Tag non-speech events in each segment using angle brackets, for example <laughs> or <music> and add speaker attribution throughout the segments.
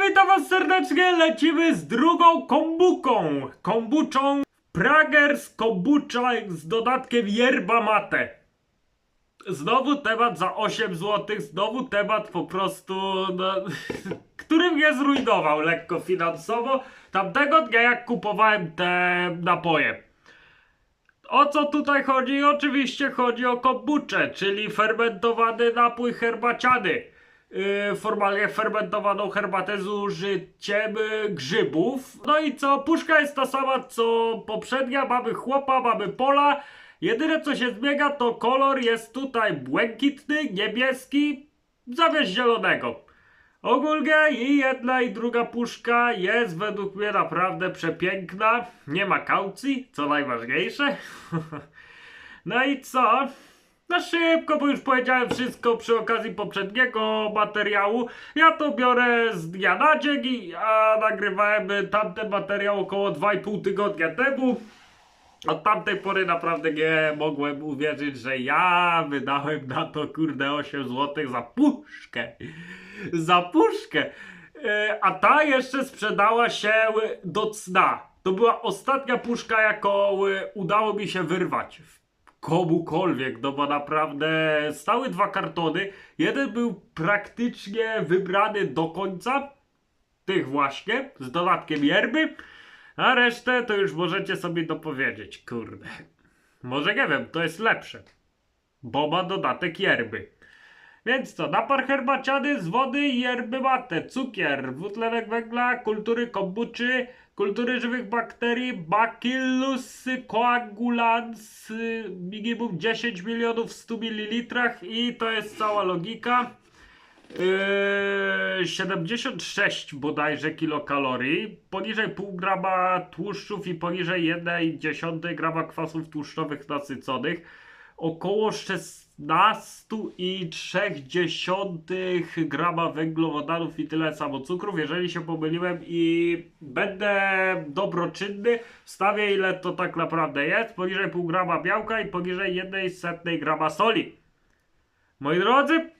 Speaker 1: witam was serdecznie. Lecimy z drugą kombuką. Kombuczą Pragers kombucha z dodatkiem yerba mate. Znowu temat za 8 zł, znowu temat po prostu, no, <laughs> który mnie zrujnował lekko finansowo. Tamtego dnia jak kupowałem te napoje. O co tutaj chodzi? Oczywiście chodzi o kombuczę, czyli fermentowany napój herbaciany. Yy, formalnie fermentowaną herbatę z użyciem grzybów. No i co? Puszka jest ta sama co poprzednia. Mamy chłopa, mamy pola. Jedyne co się zmienia to kolor jest tutaj błękitny, niebieski, zamiast zielonego. Ogólnie i jedna i druga puszka jest według mnie naprawdę przepiękna. Nie ma kaucji, co najważniejsze. <laughs> no i co? Na szybko, bo już powiedziałem wszystko przy okazji poprzedniego materiału. Ja to biorę z dnia na dzień, a nagrywałem tamten materiał około 2,5 tygodnia temu. Od tamtej pory naprawdę nie mogłem uwierzyć, że ja wydałem na to kurde 8 zł za puszkę. Za puszkę. E, A ta jeszcze sprzedała się do cna. To była ostatnia puszka, jaką e, udało mi się wyrwać. Komukolwiek, no bo naprawdę stały dwa kartony. Jeden był praktycznie wybrany do końca, tych właśnie, z dodatkiem yerby. A resztę to już możecie sobie dopowiedzieć, kurde. Może nie wiem, to jest lepsze. Bo ma dodatek yerby. Więc co, napar herbaciany z wody i mate, cukier, dwutlenek węgla, kultury kombuczy, kultury żywych bakterii, bacillus coagulans, minimum 10 milionów w 100 ml i to jest cała logika. Yy, 76 bodajże kilokalorii, poniżej pół grama tłuszczów i poniżej 1,1 grama kwasów tłuszczowych nasyconych, około 16,3 grama węglowodanów i tyle samo cukrów. Jeżeli się pomyliłem i będę dobroczynny, wstawię ile to tak naprawdę jest, poniżej pół grama białka i poniżej 1,1 grama soli. Moi drodzy,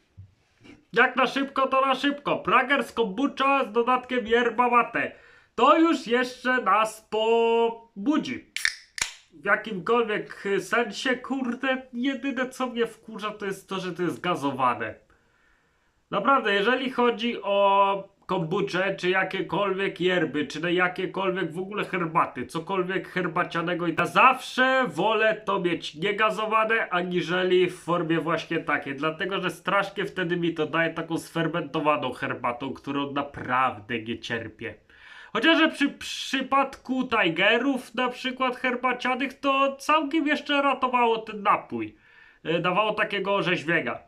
Speaker 1: jak na szybko, to na szybko. Prager z kombucha z dodatkiem yerba mate. To już jeszcze nas pobudzi. W jakimkolwiek sensie, kurde, jedyne co mnie wkurza to jest to, że to jest gazowane. Naprawdę, jeżeli chodzi o kombucze, czy jakiekolwiek yerby, czy jakiekolwiek w ogóle herbaty, cokolwiek herbacianego, ja zawsze wolę to mieć niegazowane, aniżeli w formie właśnie takiej, dlatego, że strasznie wtedy mi to daje taką sfermentowaną herbatą, którą naprawdę nie cierpię. Chociaż przy przypadku Tigerów, na przykład herbacianych, to całkiem jeszcze ratowało ten napój. E, Dawało takiego orzeźwienia.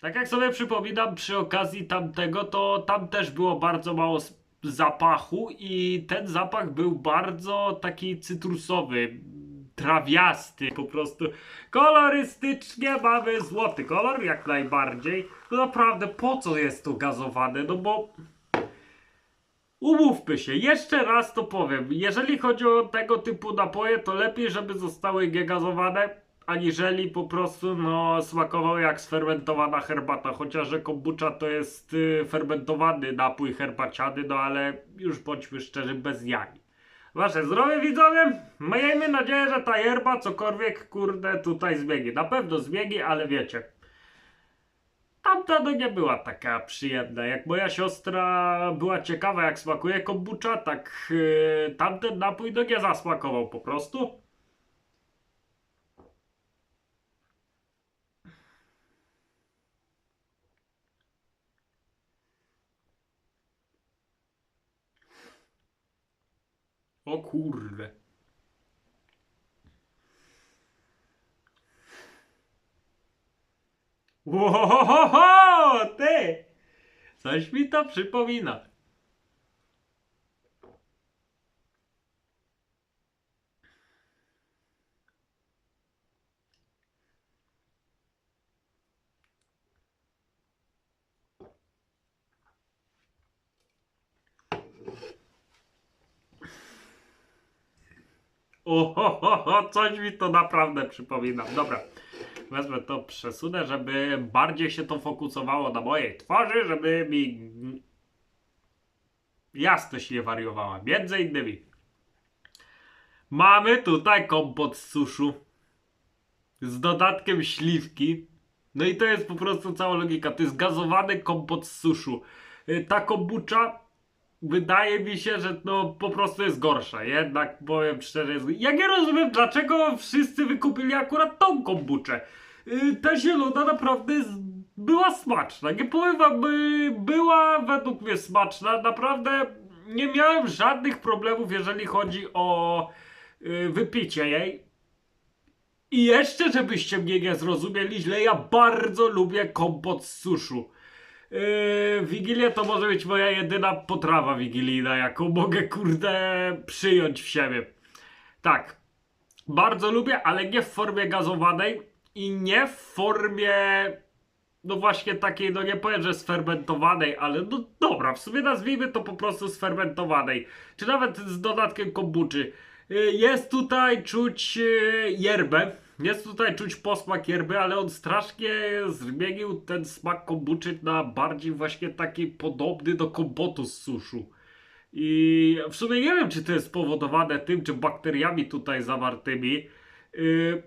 Speaker 1: Tak jak sobie przypominam przy okazji tamtego, to tam też było bardzo mało zapachu i ten zapach był bardzo taki cytrusowy, trawiasty, po prostu kolorystycznie mamy złoty kolor jak najbardziej. No naprawdę po co jest to gazowane? No bo Umówmy się, jeszcze raz to powiem. Jeżeli chodzi o tego typu napoje, to lepiej, żeby zostały niegazowane, aniżeli po prostu no, smakowały jak sfermentowana herbata. Chociaż kombucha to jest y, fermentowany napój herbaciany, no ale już bądźmy szczerzy, bez jaj. Wasze zdrowie widzowie, miejmy nadzieję, że ta yerba cokolwiek kurde tutaj zmieni. Na pewno zmieni, ale wiecie. Tamta no nie była taka przyjemna. Jak moja siostra była ciekawa jak smakuje kombucha, tak yy, tamten napój no nie zasmakował po prostu. O kurde. Łohohoho, ty! Coś mi to przypomina. Ohohoho, coś mi to naprawdę przypomina. Dobra. wezmę to, przesunę, żeby bardziej się to fokusowało na mojej twarzy, żeby mi jasność nie wariowała. Między innymi mamy tutaj kompot z suszu z dodatkiem śliwki. No i to jest po prostu cała logika. To jest gazowany kompot z suszu. Y, Ta kombucha wydaje mi się, że no po prostu jest gorsza. Jednak powiem szczerze, jest... ja nie rozumiem dlaczego wszyscy wykupili akurat tą kombuczę. Y, Ta zielona naprawdę była smaczna. Nie powiem wam, była według mnie smaczna. Naprawdę nie miałem żadnych problemów, jeżeli chodzi o y, wypicie jej. I jeszcze, żebyście mnie nie zrozumieli źle, ja bardzo lubię kompot z suszu. Yy, to może być moja jedyna potrawa wigilijna, jaką mogę, kurde, przyjąć w siebie. Tak, bardzo lubię, ale nie w formie gazowanej i nie w formie, no właśnie takiej, no nie powiem, że sfermentowanej, ale no dobra, w sumie nazwijmy to po prostu sfermentowanej, czy nawet z dodatkiem kombuczy. Yy, Jest tutaj czuć yy, yerbę, jest tutaj czuć posmak yerby, ale on strasznie zmienił ten smak kombuczy na bardziej właśnie taki podobny do kompotu z suszu. I w sumie nie wiem, czy to jest spowodowane tym, czy bakteriami tutaj zawartymi. Yy,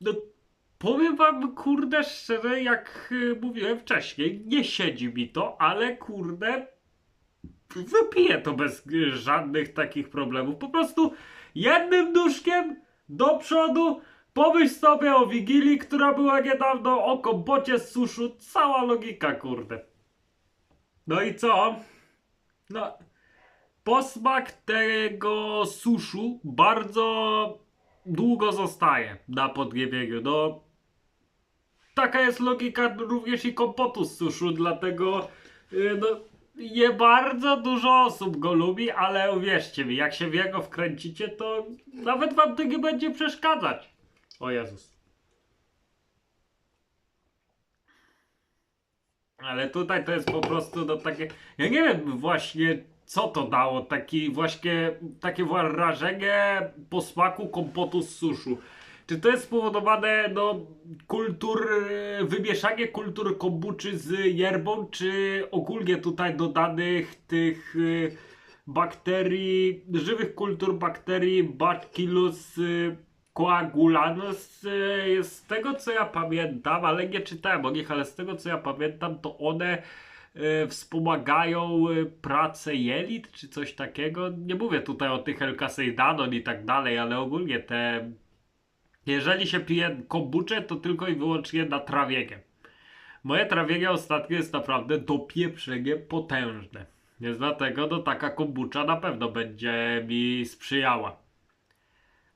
Speaker 1: no, powiem wam, kurde, szczerze, jak yy, mówiłem wcześniej, nie siedzi mi to, ale kurde, wypiję to bez y, żadnych takich problemów. Po prostu jednym nóżkiem do przodu. Pomyśl sobie o Wigilii, która była niedawno, o kompocie z suszu. Cała logika, kurde. No i co? No, posmak tego suszu bardzo długo zostaje na podniebieniu. No, taka jest logika również i kompotu z suszu, dlatego yy, no, nie bardzo dużo osób go lubi, ale uwierzcie mi, jak się w jego wkręcicie, to nawet wam to nie będzie przeszkadzać. O Jezus. Ale tutaj to jest po prostu no takie. Ja nie wiem właśnie co to dało. Taki właśnie takie wrażenie posmaku kompotu z suszu. Czy to jest spowodowane no, kultur, e, wymieszanie kultur kombuczy z yerbą, czy ogólnie tutaj dodanych tych e, bakterii, żywych kultur bakterii Bacillus e, coagulanus. e, Z tego co ja pamiętam, ale nie czytałem o nich, ale z tego co ja pamiętam, to one wspomagają pracę jelit, czy coś takiego. Nie mówię tutaj o tych Elkaseidanon i tak dalej, ale ogólnie te jeżeli się pije kombuczę, to tylko i wyłącznie na trawienie. Moje trawienie ostatnio jest naprawdę dopieprzenie potężne. Więc dlatego no, taka kombucza na pewno będzie mi sprzyjała.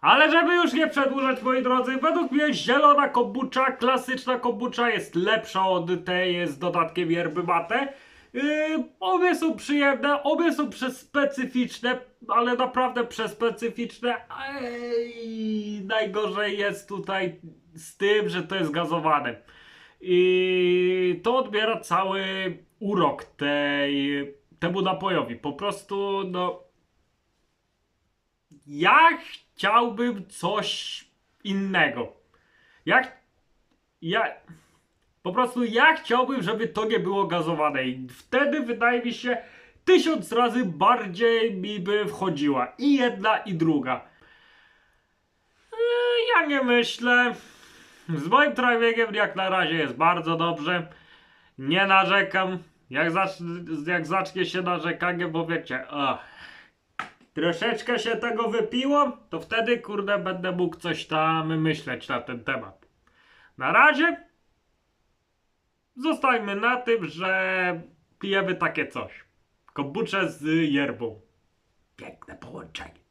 Speaker 1: Ale żeby już nie przedłużać, moi drodzy, według mnie zielona kombucza, klasyczna kombucza jest lepsza od tej z dodatkiem yerby mate. Yy, obie są przyjemne, obie są przespecyficzne, ale naprawdę przespecyficzne. Ej, najgorzej jest tutaj z tym, że to jest gazowane. I to odbiera cały urok tej, temu napojowi. Po prostu, no. Ja chciałbym coś innego. Jak. Ja. Po prostu ja chciałbym, żeby to nie było gazowane i wtedy wydaje mi się tysiąc razy bardziej mi by wchodziła i jedna i druga. Eee, Ja nie myślę. Z moim trawiegiem jak na razie jest bardzo dobrze. Nie narzekam. Jak, zacz- jak zacznie się narzekanie, bo wiecie, ach, troszeczkę się tego wypiło, to wtedy kurde będę mógł coś tam myśleć na ten temat. Na razie Zostańmy na tym, że pijemy takie coś. Kombucze z yerbą. Piękne połączenie.